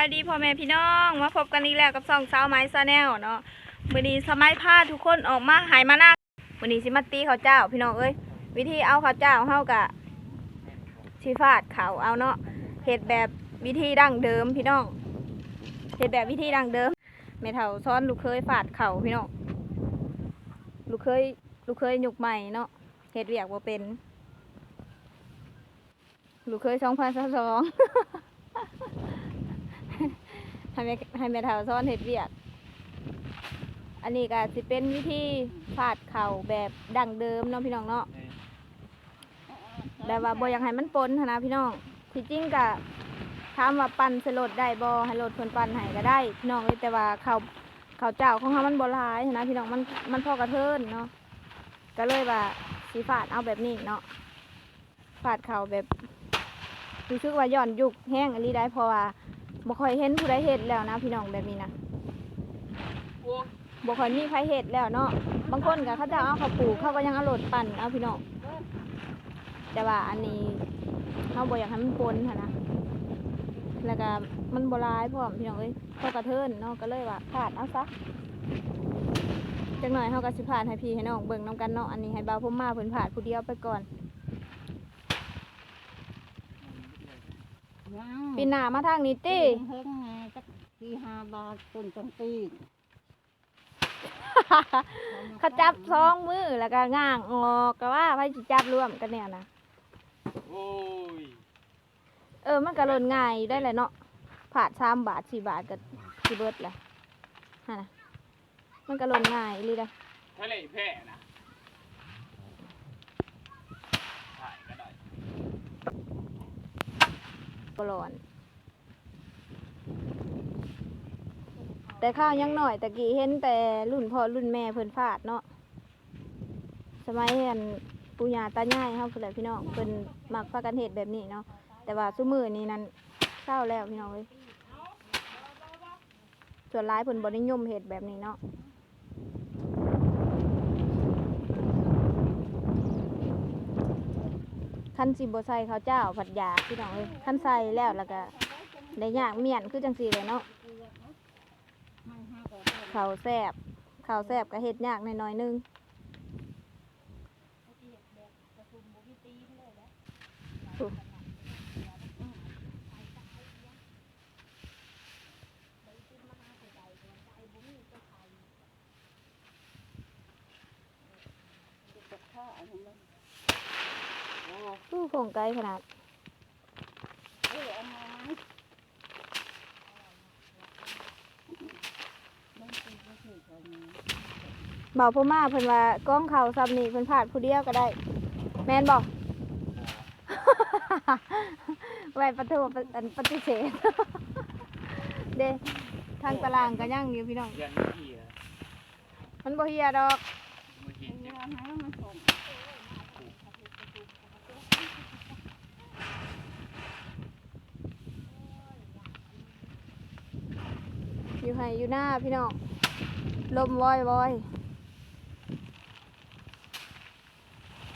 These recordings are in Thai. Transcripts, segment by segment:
ายดีพ่อแม่พี่น้องมาพบกันอีกแล้วกับสองสาวไม้ซาแนลเนาะวันนี้สมัยพาทุกคนออกมาหายมาหน้าวันนี้สิมาตีข้าวเจ้าพี่น้องเอ้ยวิธีเอาข้าวเจ้าเฮากะชีฟาดเขาเอาเนาะเฮ็ดแบบวิธีดั้งเดิมพี่น้องเฮ็ดแบบวิธีดั้งเดิมแม่เฒ่าซ้อนลูกเคยฟาดเข่าพี่น้องลูกเคยลูกเคยหยุกใหม่เนาะเฮ็ดเวียกบ่าเป็นลูกเคยสองพันสอง ให้แม่ให้แม่เฒ่าซ้อนเห็ดเวียก อันนี้ก็สิเป็นวิธีฟาดเข่าแบบดั้งเดิมเนาะพี่น้องเนาะ แต่ว่าบ่อยากให้มันปนหั้นนะพี่น้องที่จริงก็ถามว่าปั่นใส่รถได้บ่ให้รถเพิ่นปั่นให้ก็ได้พี่น้องเอ้ยแต่ว่าข้าวข้าวเจ้าของเฮามันบ่หลายหั้นนะพี่น้องมันมันพอกระเทินเนาะ ก็เลยว่าสิฟาดเอาแบบนี้เนาะฟาดเข่าแบบรู้สึกว่าย่อนยุกแห้งอันนี้ได้เพราะว่า บ่ค่อยเห็นผู้ใดเฮ็ดแล้วนะพี่น้องแบบนี้นะบ่ค่อยมีใครเฮ็ดแล้วเนาะ บางคนก็เขาจะเอาข้าวปลูกเขาก็ยังเอารถปั่นเอาพี่น้อง แต่ว่าอันนี้เขาบ่อยากให้มันปนหั้นนะ แล้วก็มันบ่ร้ายพร้อมพี่น้องเอ้ยพอกระเทินเนาะก็เลยว่าขาดเอาซะจังหน่อยเขาก็สิผ่านให้พี่ให้น้องเบิ่งน้ำกันเนาะ อันนี้ให้บ่าวผมมาเพิ่นผ่านผู้เดียวไปก่อน ปีหน้ามาทางนี้ติเฮ็ดไงจักสี่ห้าบาทต้นจังปีเขาจับสองมือแล้วก็ง่างออกก็ว่าไปสิจับร่วมกันเนี่ยนะโอ้ยเออมันก็หล่นง่ายอยู่ได้แหละเนาะผาดสามบาทสี่บาทก็สิเบิดแหละฮะนะมันก็หล่นง่ายเลยได้ทะเลแพร่นะถ่ายก็ได้ บ่ร้อน แต่ข้าวยังหน่อยตะกี้เห็นแต่รุ่นพ่อรุ่นแม่เพิ่นฟาดเนาะสมัยอันปู่ย่าตายายเฮาเพิ่นแหละพี่น้องเพิ่นมักพากันเฮ็ดแบบนี้เนาะแต่ว่าซุมื้อนี้นั้นเศร้าแล้วพี่น้องเอ้ยส่วนหลายเพิ่นบ่นิยมเฮ็ดแบบนี้เนาะ คันสิบ่ใส่ข้าวเจ้าผัดยาพี่น้องเอ้ยคันใส่แล้วแล้วก็ได้ยากเมียนคือจังซี่เลยเนาะข้าวแซบข้าวแซบก็เฮ็ดยากหน่อยๆนึงอู้อู้โคง ไกลขนาดเบาพ่อมาเพิ่นว่ากล้องเขาซ้ำนี่เพิ่นพลาดผู้เดียวก็ได้ แม่นบอกไว้ประตูอันปฏิเสธเด้ทางตารางก็ยังอยู่พี่น้องเดือนเมื่อกี้อะมันบ่เฮียดอก อกี้เวเจ็บลาไหนมันส่งอยู่ให้อยู่หน้าพี่น้องลมวอยวอย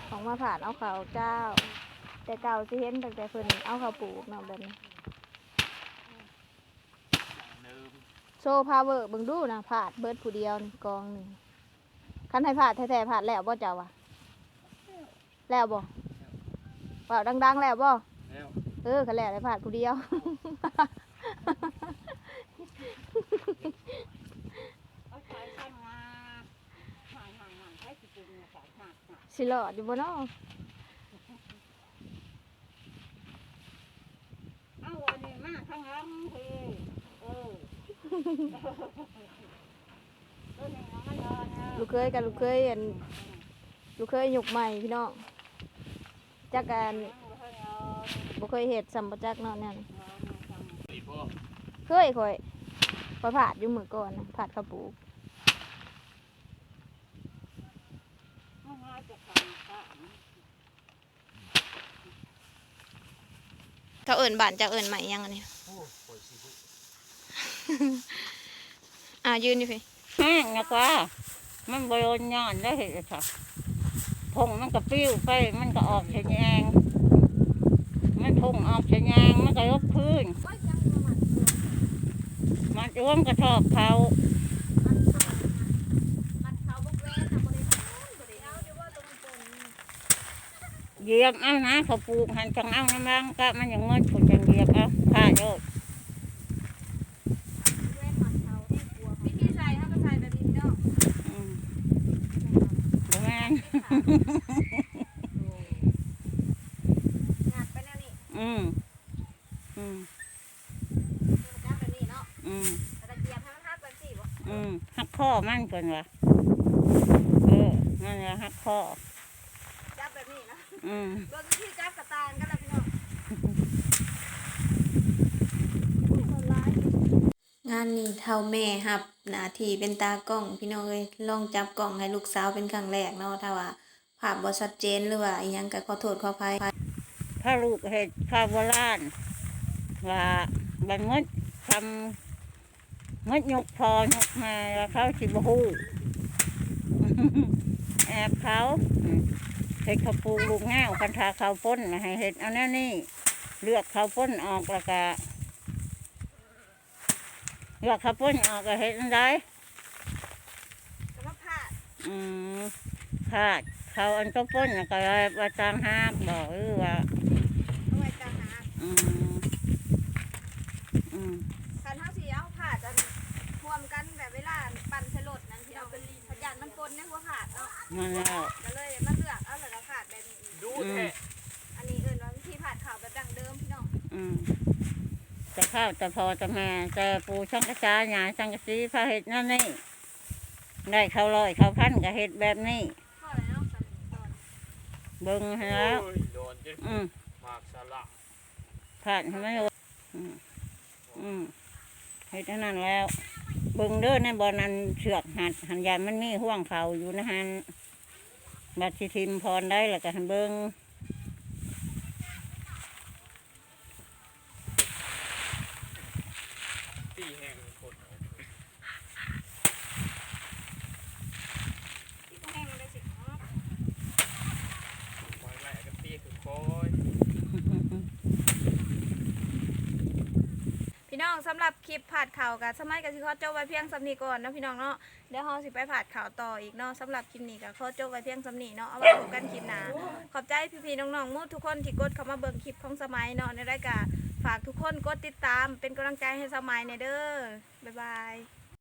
ของมาผ่านเอาเขาวเจ้า แต่เก่าสิเห็นตั้งแต่เพิ่นเอาเขาวปลูกเนาะแบบนี้เนิมโซพาเวอร์เบิ่งดูนะผาดเบิดผู้เดียวนี่กองนี่คันให้ผาดแท้ๆผาดแล้วบ่เจ้าวะแล้วบ่เปล่าดัง ๆ แล้วบ่แล้วเออคันแล้วได้ผาดผู้เดียว เอาใช้ข้างมาห่างห่างห่างใช้สิบปีเนี่ยสาย หักหักสิรอดอยู่บ่เนาะเอาวันนี้มาข้างหลังเฮ้เออตัวนี้เอามันรอนะลูกเคยกับลูกเคยอันลูกเคยหยุกใหม่พี่น้องจักกันบ่เคยเฮ็ดสัมปจักเนาะเนี่ยอีพ่อเคยค่อยค่อยผาดอยู่มื้อก่อนนะผาดข้าวปลูก เขาเอิ้นบ้านจักเอิ้นใหม่ยังอันนี้โอ้ปล่อยสิอ่ายืนอยู่พี่แห้งนะกว่ามันบริโภคงานได้เห็นค่ะพงมันก็ปิ้วไปมันก็ออกเฉยแยงมันพงออกเฉยแยงมันก็ยกพื้นอ้วมกระชอบเขา มันเขาบ่แว่นน่ะบ่ได้ทำบ่ได้เอาเดี๋ยวว่าตรงตรง เหยียบเอานะเขาปลูกหันจังเอาน้ำรังก็มันอย่างเงินผลจังเหยียบเอาผ้าโยดแว่นมันเขาที่กลัววิธีใส่เฮาก็ใส่แบบนี้เนาะอืมบ่แม่นงัดไปแนวนี้อืมอืมจับแบบนี้เนาะอืมแต่ตะเกียบให้มันหักแบบสี่บ่อืมหักข้อมันก่อนวะเออนั่นแหละหักข้อจับ แบบนี้เนาะอืมเบิ่งวิธีจับกระตานกันแล้วพี่น้องงานนี้เท่าแม่ครับหน้าที่เป็นตากล้องพี่น้องเอ้ยลองจับกล้องให้ลูกสาวเป็นครั้งแรกเนาะถ้าว่าภาพบ่ชัดเจนหรือว่าอีหยังก็ขอโทษขออภัยถ้าลูกเห็ดข้าวโบราณว่าบันงดทำงดยกพอยกมาแล้วเขาสิบหูแอบเขาอืม เห็ดเขาวปลูกลูกแง่วคันทาเขาวป้นมาให้เห็ดเอาแน่นี่เลือกเขาวป้นออกแล้วก็เลือกเขาวป้นออกก็เห็ดอันใดก็มาพาดอืมขาดเขาอันก็ป้นแล้วก็ว่าจางห้ามบอกหรือว่าเอาไว้ต่างหากอืมอืมคันเฮาสิเอาพาดอันรวมกันแบบเวลาปั่นใส่รถนั่นพี่น้องพยานมันปนในหัวขาดเนาะ นั่นแล้ว ก็เลยมา แท้อันนี้เอิ้นว่าวิธีผาดขาวแบบดั้งเดิมพี่น้องอืมแต่ข้าวแต่พอแต่แม่แต่ปูช่างกระจายหยาช่างกระซีพาเห็ดนั่นนี่ได้ข้าวลอยข้าวพันกับเห็ดแบบนี้ก็แล้วตอนตอนเบิ่งให้แล้วโอ้ยโดนจนอืมหมากสละผ่านให้ไหมโยอืมอืมเห็ดอันนั้นแล้วเบิ่งเด้อในบ่อนั้นเชือกหัดหันยานมันมีห่วงเขาอยู่นะฮัน บัดสิทิมพรได้แล้วก็หันเบิ่ง ตีแห้งคน ที่ก็แห้งได้สิอ๋อ คอยแหลกกันตีคือคอย พี่น้อง สำหรับคลิปผาดข่าวกับสมัยกับสิขอจบไว้เพียงสำนีก่อนเนาะพี่น้องเนาะเดี๋ยวเฮาสิไปผาดข่าวต่ออีกเนาะสำหรับคลิปนี้ก็ขอจบไว้เพียงสำนีเนาะเอาไว้พบกันคลิปหน้าขอบใจพี่ๆน้องๆมูทุกคนที่กดเข้ามาเบิ่งคลิปของสมัยเนาะในรายการฝากทุกคนกดติดตามเป็นกำลังใจให้สมัยในเด้อบ๊ายบาย